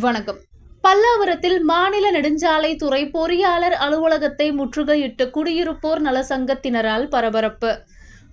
வணக்கம். பல்லாவரத்தில் மாநில நெடுஞ்சாலைத்துறை பொறியாளர் அலுவலகத்தை முற்றுகையிட்டு குடியிருப்போர் நல சங்கத்தினரால் பரபரப்பு.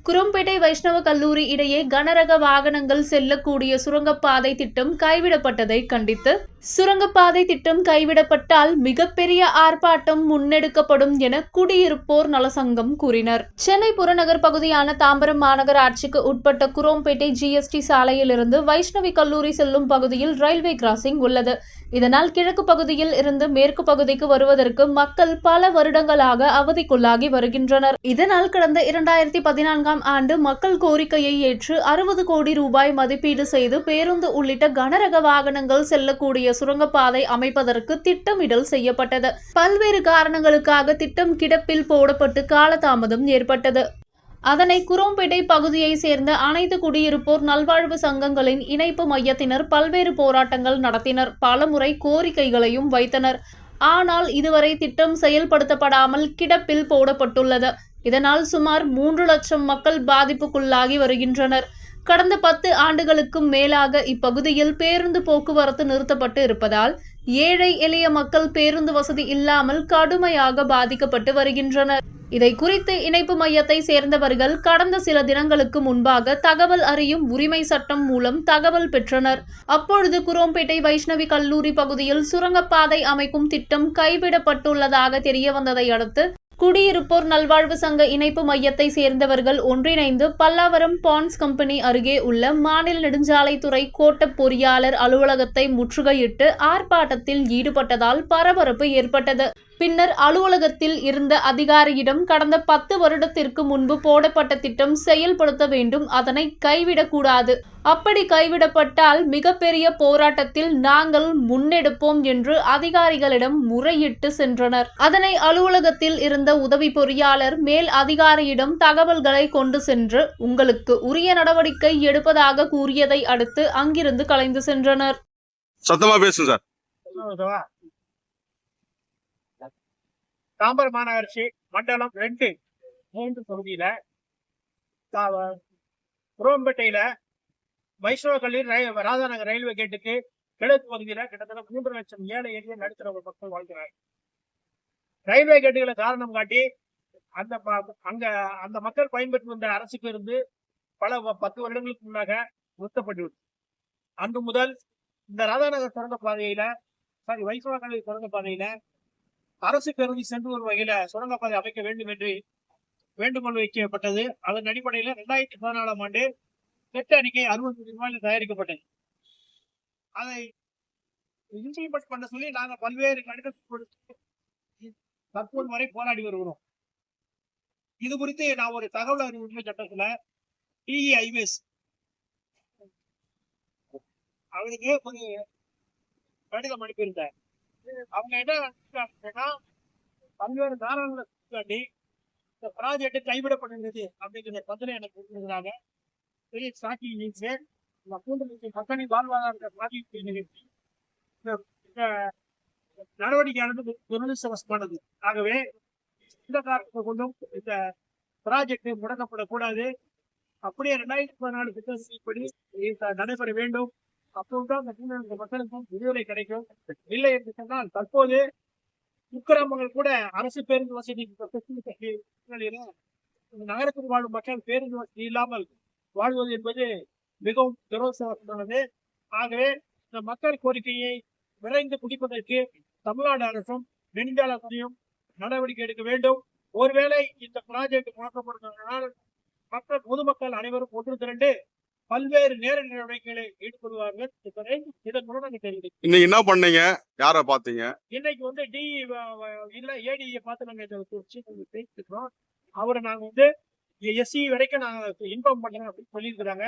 குரோம்பேட்டை வைஷ்ணவ கல்லூரி இடையே கனரக வாகனங்கள் செல்லக்கூடிய சுரங்கப்பாதை திட்டம் கைவிடப்பட்டதை கண்டித்து சுரங்கப்பாதை திட்டம் கைவிடப்பட்டால் மிகப்பெரிய ஆர்ப்பாட்டம் முன்னெடுக்கப்படும் என குடியிருப்போர் நலசங்கம் கூறினர். சென்னை புறநகர் பகுதியான தாம்பரம் மாநகராட்சிக்கு உட்பட்ட குரோம்பேட்டை ஜிஎஸ்டி சாலையிலிருந்து வைஷ்ணவி கல்லூரி செல்லும் பகுதியில் ரயில்வே கிராசிங் உள்ளது. இதனால் கிழக்கு பகுதியில் இருந்து மேற்கு பகுதிக்கு வருவதற்கு மக்கள் பல வருடங்களாக அவதிக்குள்ளாகி வருகின்றனர். இதனால் கடந்த இரண்டாயிரத்தி பதினான்காம் ஆண்டு மக்கள் கோரிக்கையை ஏற்று அறுபது கோடி ரூபாய் மதிப்பீடு செய்து பேருந்து உள்ளிட்ட கனரக வாகனங்கள் செல்லக்கூடிய சுரங்கப்பாதை அமைப்பதற்கு திட்டமிடல் செய்யப்பட்டது. பல்வேறு காரணங்களுக்காக திட்டம் கிடப்பில் போடப்பட்டு காலதாமதம் ஏற்பட்டது. அதனை குரோம்பேட்டை பகுதியை சேர்ந்த அனைத்து குடியிருப்போர் நல்வாழ்வு சங்கங்களின் இணைப்பு மையத்தினர் பல்வேறு போராட்டங்கள் நடத்தினர். பலமுறை கோரிக்கைகளையும் வைத்தனர். ஆனால் இதுவரை திட்டம் செயல்படுத்தப்படாமல் கிடப்பில் போடப்பட்டுள்ளது. இதனால் சுமார் மூன்று லட்சம் மக்கள் பாதிப்புக்குள்ளாகி வருகின்றனர். கடந்த பத்து ஆண்டுகளுக்கும் மேலாக இப்பகுதியில் பேருந்து போக்குவரத்து நிறுத்தப்பட்டு இருப்பதால் ஏழை எளிய மக்கள் பேருந்து வசதி இல்லாமல் கடுமையாக பாதிக்கப்பட்டு வருகின்றனர். இதை குறித்து இணைப்பு மையத்தை சேர்ந்தவர்கள் கடந்த சில தினங்களுக்கு முன்பாக தகவல் அறியும் உரிமை சட்டம் மூலம் தகவல் பெற்றனர். அப்பொழுது குரோம்பேட்டை வைஷ்ணவி கல்லூரி பகுதியில் சுரங்கப்பாதை அமைக்கும் திட்டம் கைவிடப்பட்டுள்ளதாக தெரிய வந்ததை அடுத்து குடியிருப்போர் நல்வாழ்வு சங்க இணைப்பு மையத்தை சேர்ந்தவர்கள் ஒன்றிணைந்து பல்லாவரம் பான்ஸ் கம்பெனி அருகே உள்ள மாநில நெடுஞ்சாலைத்துறை கோட்ட பொறியாளர் அலுவலகத்தை முற்றுகையிட்டு ஆர்ப்பாட்டத்தில் ஈடுபட்டதால் பரபரப்பு ஏற்பட்டது. பின்னர் அலுவலகத்தில் இருந்த அதிகாரியிடம் கடந்த பத்து வருடத்திற்கு முன்பு போடப்பட்ட திட்டம் செயல்படுத்த வேண்டும். அதனை கைவிடக்கூடாது. அப்படி கைவிடப்பட்டால் மிகப்பெரிய போராட்டத்தில் நாங்கள் முன்னெடுப்போம் என்று அதிகாரிகளிடம் முறையிட்டு சென்றனர். அதனை அலுவலகத்தில் இருந்த உதவி பொறியாளர் மேல் அதிகாரியிடம் தகவல்களை கொண்டு சென்று உங்களுக்கு உரிய நடவடிக்கை எடுப்பதாக கூறியதை அடுத்து அங்கிருந்து கலைந்து சென்றனர். சத்தமா பேசுங்க சார்? தாம்பரம் மாநகராட்சி மண்டலம் ரெண்டு மூன்று பகுதியில குரோம்பேட்டையில வைஷ்ணவ கல்லூரி ராதாநகர் ரயில்வே கேட்டுக்கு கிழக்கு பகுதியில கிட்டத்தட்ட மூன்று லட்சம் ஏழை எளிய நடுத்தர மக்கள் வாழ்கிறார் ரயில்வே கேட்டுகளை காரணம் காட்டி அந்த அங்க அந்த மக்கள் பயன்பெற்று வந்த அரசுக்கு இருந்து பல பத்து வருடங்களுக்கு முன்னாக நிறுத்தப்பட்டுள்ளது அன்று முதல் இந்த ராதாநகர் சுரங்க பாதையில சாரி வைஷ்ணவ கல்லூரி சுரங்க பாதையில அரசு கருதி சென்று வரும் வகையில சுரங்கப்பாதை அமைக்க வேண்டும் என்று வேண்டுகோள் வைக்கப்பட்டது. அதன் அடிப்படையில ரெண்டாயிரத்தி பதினாலாம் ஆண்டு திட்ட அறிக்கை அறுபது கோடி ரூபாயில் தயாரிக்கப்பட்டது. அதை இம்ப்ளிமெண்ட் பண்ண சொல்லி நாங்க பல்வேறு கடிதம் கொடுத்து தற்போது வரை போராடி வருகிறோம். இது குறித்து நான் ஒரு தகவல் அறிவு உரிமை சட்டத்துல டிஇ ஐவேஸ் அவருக்கு ஒரு கடிதம் அனுப்பியிருந்தேன் அவங்க என்ன பல்வேறு காரணங்களை தாண்டி இந்த ப்ராஜெக்ட் கைவிடப்படுகிறது அப்படிங்கிற பதிலை எனக்கு கொடுத்திருந்தாங்க பெரிய சாக்கி நியூஸ் இந்த மூன்று லட்சம் மக்களின் வாழ்வாதார பாதிப்பு நிகழ்ச்சி இந்த இந்த நடவடிக்கையானது துரதிருஷ்டவசமானது. ஆகவே இந்த காரணத்தை கொண்டும் இந்த ப்ராஜெக்ட் முடக்கப்படக்கூடாது. அப்படியே ரெண்டாயிரத்தி பதினாலு திட்டப்படி நடைபெற வேண்டும். அப்போதுதான் அந்த மக்களுக்கும் விடுதலை கிடைக்கும். இல்லை என்று சொன்னால் தற்போது குக்கிராமங்கள் கூட அரசு பேருந்து வசதி நகரத்தில் வாழும் மக்கள் பேருந்து வசதி இல்லாமல் வாழ்வது என்பது மிகவும் துரவசமானது ஆகவே இந்த மக்கள் கோரிக்கையை விரைந்து குடிப்பதற்கு தமிழ்நாடு அரசும் நெடுஞ்சாலையும் நடவடிக்கை எடுக்க வேண்டும். ஒருவேளை இந்த ப்ராஜெக்ட் முடக்கப்படுவதனால் மக்கள் பொதுமக்கள் அனைவரும் ஒன்று திரண்டு பல்வேறு நேரடி நடவடிக்கைகளை ஈடுபடுவார்கள் என்பதை இதன் மூலம் தெரிவிக்கிறேன் இன்னைக்கு என்ன பண்ணீங்க? யார பாத்தீங்க இன்னைக்கு வந்து டி இல்ல ஏடியை பார்த்து நாங்க இதை பேசிக்கிறோம் அவரை நாங்க வந்து எஸ்சி வரைக்கும் நாங்க இன்ஃபார்ம் பண்றோம் அப்படின்னு சொல்லியிருக்கிறாங்க.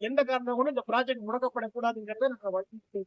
எந்த காரணம் கூட இந்த ப்ராஜெக்ட் முடக்கப்படக்கூடாதுங்கிறத நாங்கள் வலியுறுத்தி